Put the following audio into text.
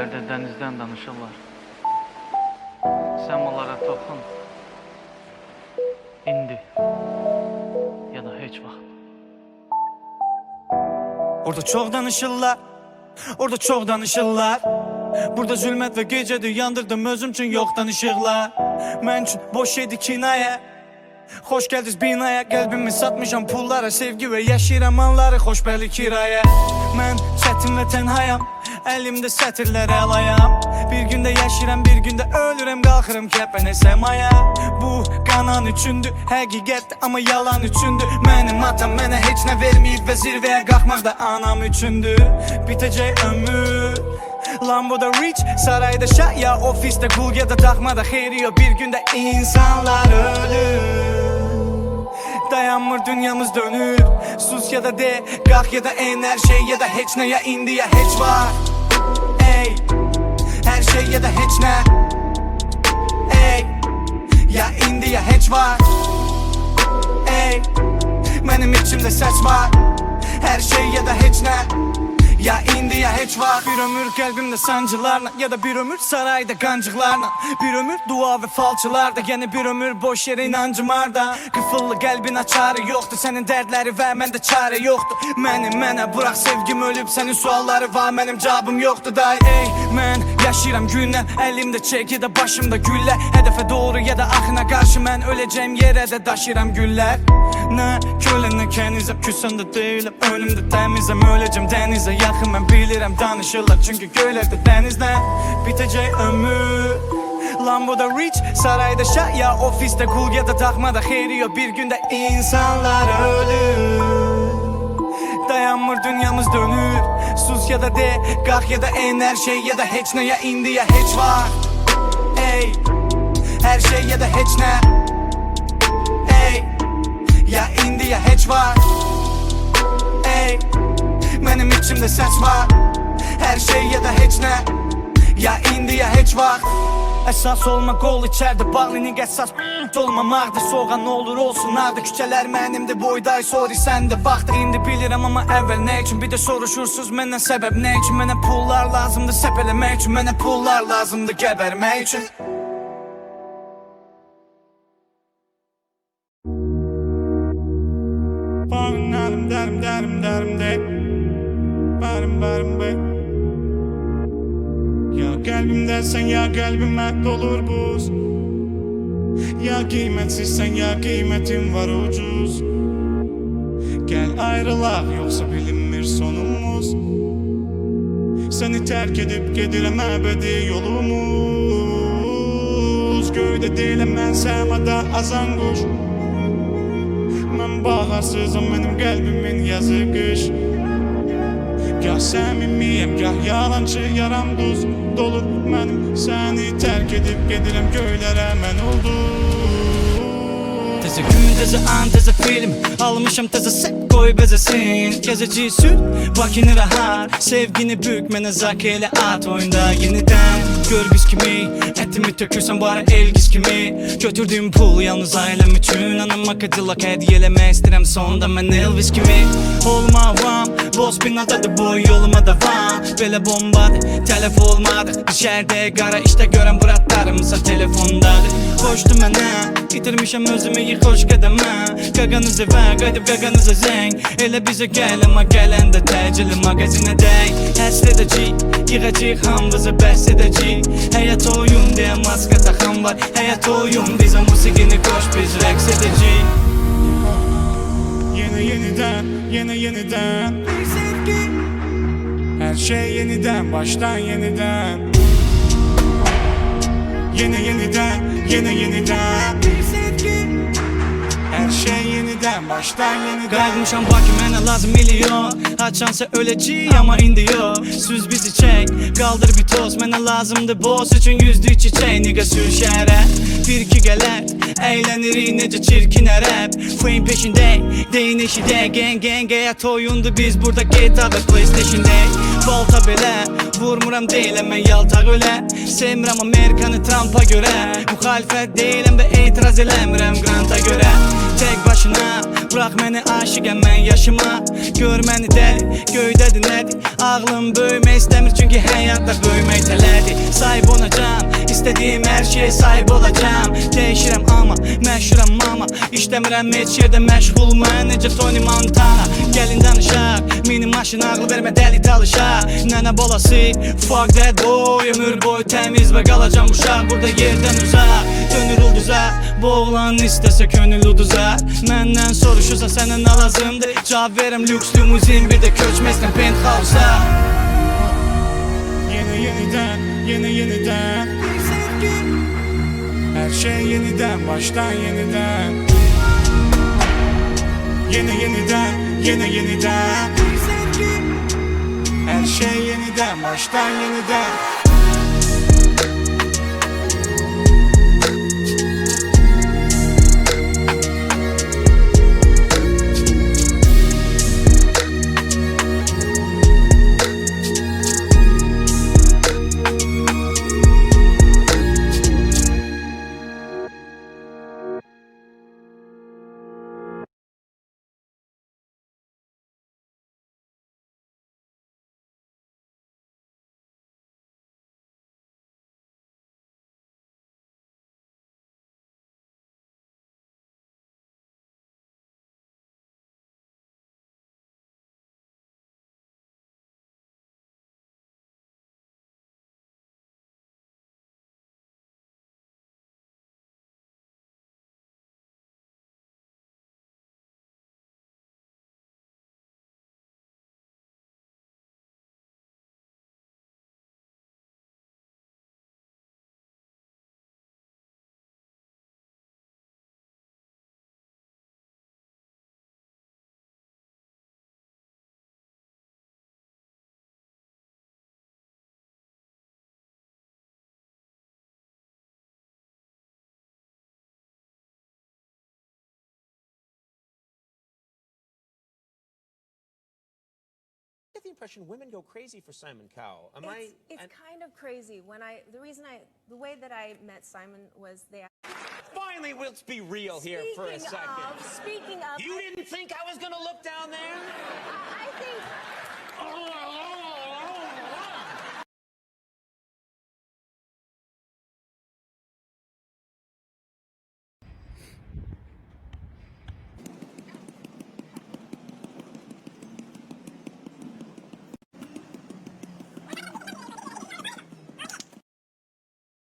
yerdə dənizdən danışırlar. Sən onlara toxun. İndi ya da heç vaxt. Orada çok danışırlar. Orada çok danışırlar. Burada zülmət və gecədir Yandırdım. Özüm üçün yoxdan işıqlar Mən üçün boş şeydi kinayə Xoş gəldiniz binaya. Qəlbimi satmışam pullara Sevgi və yaşayıram anları. Xoşbəli kiraya. Mən çətin və tənhayam Əlimdə sətirlər əlayam Bir gündə yaşayıram bir gündə ölürəm Qalxıram kəpənə səmaya Bu qanan üçündür Həqiqət amma yalan üçündür Mənim atam mənə heç nə verməyib Və zirvəyə qalxmaq da anam üçündür Bitəcək ömür. Lamboda rich, sarayda şah. Ya ofiste kul ya da takmada xeyri yok. Bir günde insanlar ölür. Dayanmır dünyamız dönür Sus ya da de, kalk ya da en her şey ya da hiç ne ya indi ya hiç var şey ya da hiç ne? Ey, ya indi ya hiç var. Ey, benim içimde ses var. Her şey ya da hiç ne ya indi ya hiç var. Bir ömür kalbimde sancılarla Ya da bir ömür sarayda kancıklarla. Bir ömür dua ve falçılarda Yine bir ömür boş yere inancım arda. Kıfıllı kalbin çare yoktu Senin dertleri ve bende çare yoktu. Benim mene bırak sevgim ölüp Senin sualları var. Benim cevabım yoktu day. Ey men yaşayıram günler Elimde çek ya da başımda güller. Hedefe doğru ya da akına karşı Ben öleceğim yere de taşıram güller. Ne köle ne kenizem Küsen de değilim. Önümde temizem Öleceğim denize yakın ben bilirim Danışırlar. Çünkü göllerde denizden Bitecek ömür. Lamboda rich, sarayda şah. Ya ofiste kul ya da takmada xeyri yok. Bir günde insanlar ölür. Dayanmır dünyamız dönür. Sus ya da de, kalk ya da en her şey Ya da hiç ne. Ya indi ya hiç var. Ey, her şey ya da hiç ne. Ey, ya indi ya hiç var. Ey, benim içimde ses var. Her şey ya da hiç ne. Ya indi ya hiç var. Esas olma gol içeride bağlını esas. Olmamaqdır soğan ne olur olsun Ardı küçələr mənimdir boyday sorry səndə Vaxtı indi bilirəm amma əvvəl nə üçün Bir də soruşursunuz məndən səbəb nə üçün Mənə pullar lazımdır səpələmək üçün Mənə pullar lazımdır gəbərmək üçün Barım derim derim derim derim. de Be Ya kalbimde sen ya kalbime dolur buz. Ya kıymetsiz sen ya kıymetin var ucuz. Gel ayrılak yoksa bilinmir sonumuz. Seni terk edip gedirem ebedi yolumuz. Göyde değilim ben sevmada azan kuş. Ben baharsızım benim kalbimin yazı kış Gah səmimiyəm, gah yalancı yaram duz Dolur mənim səni tərk edib gedirəm göylərə mən oldum Teze gün, teze an, film. Almışam teze set koy bezesin Gezeci sür, vakini rahat Sevgini bük, mənə zak elə at Oyunda. Yeniden Gör biz kimi. Etimi tökürsən bari elgiz kimi. Götürdüğüm pul yalnız ailem üçün Anama kadillak hediyelemek istedim sonda mən Elvis kimi. Olma vam Boz binadadır boy yoluma devam. Belə bombadır, telef olmadı. İçeride qara işte görən bratlarımsa telefondadır Xoşdu mənə, itirmişəm özümü yıx xoş qədəmə Qaqanızı və qayıdıb qaqanıza zəng Elə bizə gəl amma gələndə təcili mağazinə dəy Həsr edəcək, yığacaq hamımızı bəs edəcək Həyat oyun deyə maska taxan var. Həyat oyun bizə musiqini qoş biz rəqs edəcək Yeni yeniden, yeni yeniden. Bir sevgi. Her şey yeniden, baştan yeniden. Yeni yeniden, yeni yeniden. Bir sevgi. Her şey yeniden, baştan yeniden. Qayıtmışam Bakı mənə lazım milyon. Açansa öləcək amma indi yox Süz bizi çək, qaldır bir toz. Mənə lazımdır boz. Üçün yüzdük çiçək Niqə sür şəhərə, bir iki gələr Əylənirik necə çirkin ərəb Fame peşindəyik, deyin eşidək Gang gang həyat oyundu biz burada GTA və Playstation-dəyik Balta belə, vurmuram deyiləm mən yaltaq ölə Sevmirəm Amerikanı Trumpa görə Müxalifət deyiləm və etiraz eləmirəm Granta görə Tek başına Bırak məni aşiqəm mən yaşıma. Gör məni dəli göydədir nədir Ağlım böyümək istəmir çünki həyatda böyümək tələdir Sahib olacağım istədiyim hər şeyə sahib olacağım Dəyişirəm amma məşhuram mama İşləmirəm heç yerdə məşğul mən necə Tony Montana. Gəlin danışaq mini maşın ağlı vermə dəli talışa Nənə bolası fuck that boy Ömür boyu təmiz və qalacam uşaq Burada yerdən uzaq dönür ulduza Bu oğlan istəsə könül uduza Məndən soruşursa sənə nə lazımdır Cavab verəm lüks limuzin. Bir də köçməzsən penthouse'a. Yeni yeniden, yeni yeniden Her şey yeniden, baştan yeniden. Yeni yeniden, yeni yeniden. Her şey yeniden, baştan yeniden get the impression women go crazy for Simon Cowell. Am I? It's, it's and- kind of crazy when I the reason I the way that I met Simon was they finally, let's be real here for a Speaking second. of speaking of You I, didn't think I was going to look down there? I think Oh,